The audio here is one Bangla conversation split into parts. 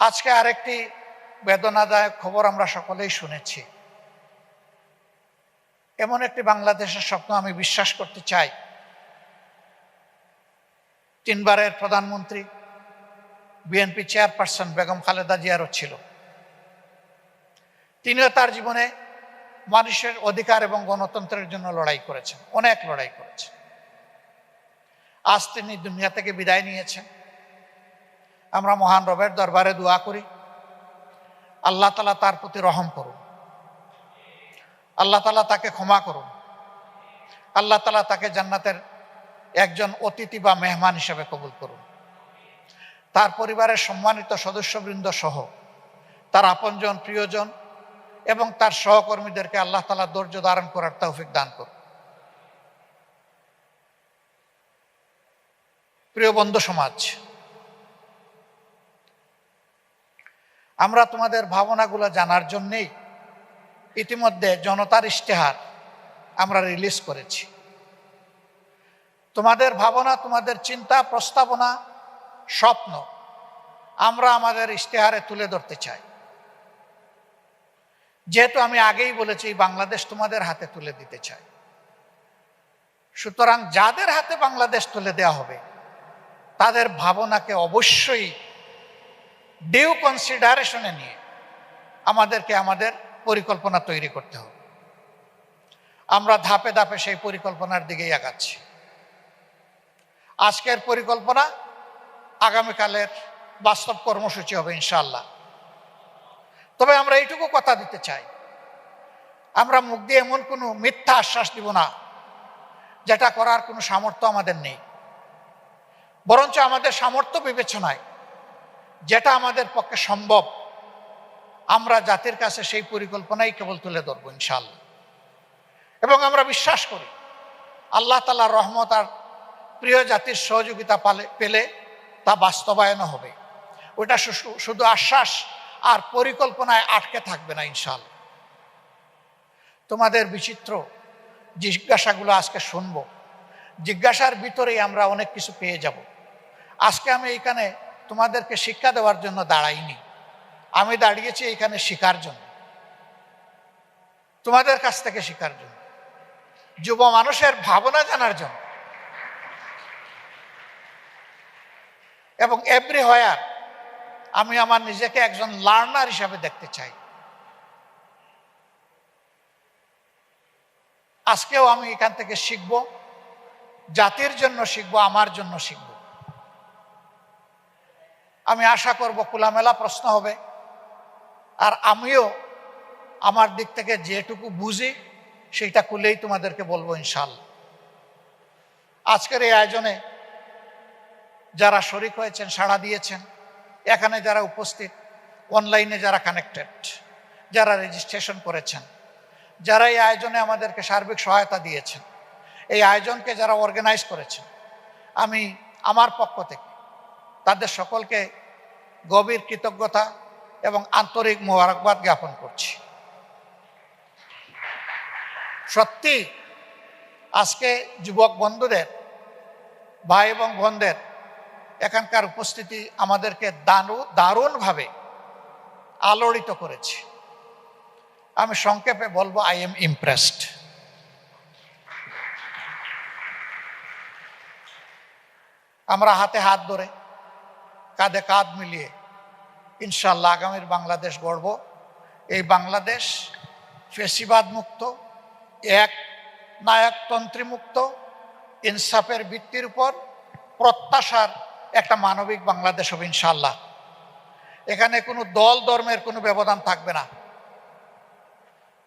আজকে আরেকটি বেদনাদায়ক খবর আমরা সকলেই শুনেছি। এমন একটি বাংলাদেশের স্বপ্ন আমি বিশ্বাস করতে চাই। তিনবারের প্রধানমন্ত্রী, বিএনপি চেয়ারপারসন বেগম খালেদা জিয়ারও ছিল। তিনিও তার জীবনে মানুষের অধিকার এবং গণতন্ত্রের জন্য লড়াই করেছেন, অনেক লড়াই করেছেন। আজ তিনি দুনিয়া থেকে বিদায় নিয়েছেন। আমরা মহান রবের দরবারে দোয়া করি। আল্লাহ তালা তার প্রতি রহম করুন। আল্লাহ তালা তাকে ক্ষমা করুন। আল্লাহ তালা তাকে জান্নাতের একজন অতিথি বা মেহমান হিসেবে কবুল করুন। তার পরিবারের সম্মানিত সদস্যবৃন্দ সহ তার আপনজন, প্রিয়জন এবং তার সহকর্মীদেরকে আল্লাহ তালা ধৈর্য ধারণ করার তৌফিক দান করুন। প্রিয় বন্ধু সমাজ আমরা তোমাদের ভাবনাগুলো জানার জন্যেই ইতিমধ্যে জনতার ইশতেহার আমরা রিলিজ করেছি। তোমাদের ভাবনা, তোমাদের চিন্তা, প্রস্তাবনা, স্বপ্ন আমরা আমাদের ইশতেহারে তুলে ধরতে চাই। যেহেতু আমি আগেই বলেছি, বাংলাদেশ তোমাদের হাতে তুলে দিতে চাই। সুতরাং যাদের হাতে বাংলাদেশ তুলে দেওয়া হবে, তাদের ভাবনাকে অবশ্যই ডিউ কনসিডারেশনে নিয়ে আমাদেরকে আমাদের পরিকল্পনা তৈরি করতে হবে। আমরা ধাপে ধাপে সেই পরিকল্পনার দিকেই আগাচ্ছি। আজকের পরিকল্পনা আগামীকালের বাস্তব কর্মসূচি হবে ইনশাল্লাহ তবে আমরা এইটুকু কথা দিতে চাই। আমরা মুখ দিয়ে এমন কোনো মিথ্যা আশ্বাস দিব না, যেটা করার কোনো সামর্থ্য আমাদের নেই। বরঞ্চ আমাদের সামর্থ্য বিবেচনায় যেটা আমাদের পক্ষে সম্ভব, আমরা জাতির কাছে সেই পরিকল্পনাই কেবল তুলে ধরবো ইনশাল্লাহ এবং আমরা বিশ্বাস করি, আল্লাহ তালা রহমত আর প্রিয় জাতির সহযোগিতা পালে তা বাস্তবায়ন হবে। ওটা শুধু আশ্বাস আর পরিকল্পনায় আটকে থাকবে না ইনশাল তোমাদের বিচিত্র জিজ্ঞাসাগুলো আজকে শুনব। জিজ্ঞাসার ভিতরেই আমরা অনেক কিছু পেয়ে যাব। আজকে আমি এইখানে তোমাদেরকে শিক্ষা দেওয়ার জন্য দাঁড়াইনি। আমি দাঁড়িয়েছি এইখানে শিকার জন্য। তোমাদের কাছ থেকে শিকার জন্য। যুব মানুষের ভাবনা জানার জন্য। এবং এভরি হয়ার আমি আমার নিজেকে একজন লার্নার হিসাবে দেখতে চাই। আজকেও আমি এখান থেকে শিখব। জাতির জন্য শিখব, আমার জন্য শিখব। আমি আশা করব খোলামেলা প্রশ্ন হবে। আর আমিও আমার দিক থেকে যেটুকু বুঝি, সেইটা খুলেই তোমাদেরকে বলব ইনশাল আজকের এই আয়োজনে যারা শরিক হয়েছেন, সাড়া দিয়েছেন, এখানে যারা উপস্থিত, অনলাইনে যারা কানেক্টেড, যারা রেজিস্ট্রেশন করেছেন, যারা এই আয়োজনে আমাদেরকে সার্বিক সহায়তা দিয়েছেন, এই আয়োজনকে যারা অর্গানাইজ করেছেন, আমি আমার পক্ষ থেকে তাদের সকলকে গভীর কৃতজ্ঞতা এবং আন্তরিক মোবারকবাদ জ্ঞাপন করছি। সত্যি, আজকে যুবক বন্ধুদের, ভাই এবং বোনদের এখানকার উপস্থিতি আমাদেরকে দানু, দারুণভাবে আলোড়িত করেছে। আমি সংক্ষেপে বলব আই এম ইমপ্রেসড আমরা হাতে হাত ধরে কাঁধে কাঁধ মিলিয়ে ইনশাল্লাহ আগামীর বাংলাদেশ গড়ব। এই বাংলাদেশ ফেসিবাদ মুক্ত এক নায়কতন্ত্রী মুক্ত, ইনসাফের ভিত্তির উপর প্রত্যাশার একটা মানবিক বাংলাদেশ হবে ইনশাল্লাহ এখানে কোনো দল ধর্মের কোনো ব্যবধান থাকবে না।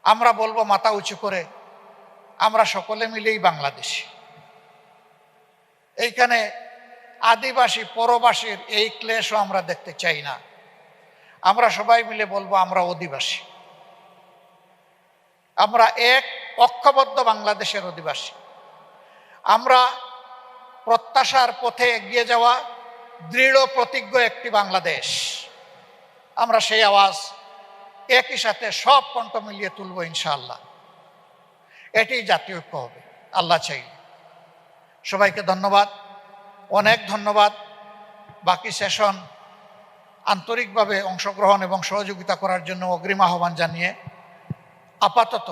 আমরা বলব মাথা উঁচু করে, আমরা সকলে মিলেই বাংলাদেশি। এইখানে আদিবাসী, পরবাসীর এই ক্লেশও আমরা দেখতে চাই না। আমরা সবাই মিলে বলব আমরা অধিবাসী। আমরা এক অক্ষবদ্ধ বাংলাদেশের অধিবাসী। আমরা প্রত্যাশার পথে এগিয়ে যাওয়া দৃঢ়, প্রতিজ্ঞ একটি বাংলাদেশ। আমরা সেই আওয়াজ একই সাথে সব কণ্ঠ মিলিয়ে তুলব ইনশাআল্লাহ। এটি জাতীয় ঐক্য হবে। আল্লাহ চাই সবাইকে ধন্যবাদ। অনেক ধন্যবাদ। বাকি সেশন আন্তরিকভাবে অংশগ্রহণ এবং সহযোগিতা করার জন্য অগ্রিম আহ্বান জানিয়ে আপাতত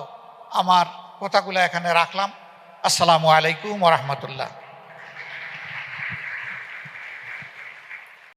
আমার কথাগুলো এখানে রাখলাম। আসসালামু আলাইকুম রহমতুল্লাহ।